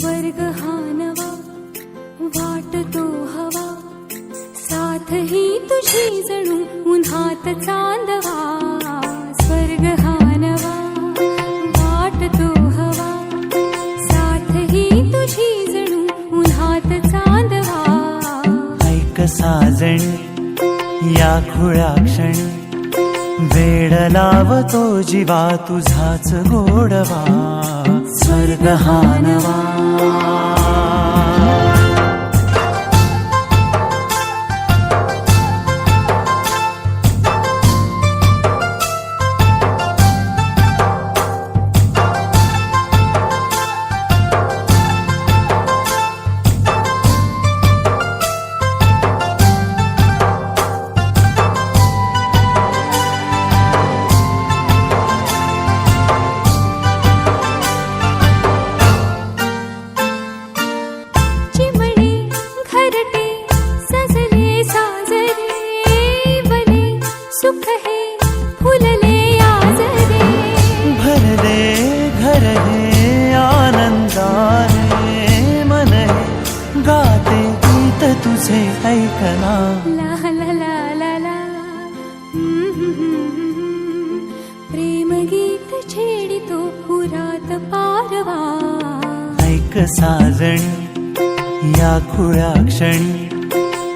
स्वर्ग हा नवा वाटतो हवा. साथ ही तुझी जणू उन्हात चांदवा. स्वर्ग हा नवा वाटतो हवा. साथ ही तुझी जणू उन्हात चांदवा. ऐक साजणी या खुळा क्षणी. वेळ लावतो जीवा तुझाच गोडवा. स्वर्ग हा नवा सुख हे फुलले आजरे भरले घर हे आनंदाने मन हे। गाते गीत तुझे ऐकना ला ला ला ला ला। प्रेम गीत छेडितो पुरात पारवा। ऐक साजणी या खुळ्या क्षणी।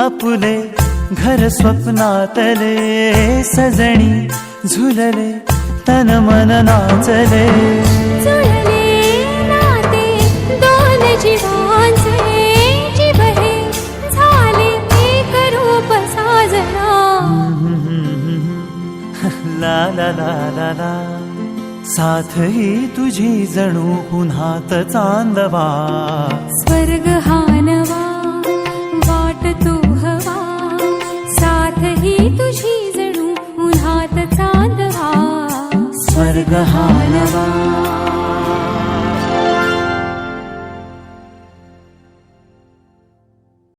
अपुले घर स्वप्नातले सजणी झुलले तन मन नाचले। ला ला ला ला ला। साथ ही तुझी जणू पुन्हात चांदवा। स्वर्ग हा ग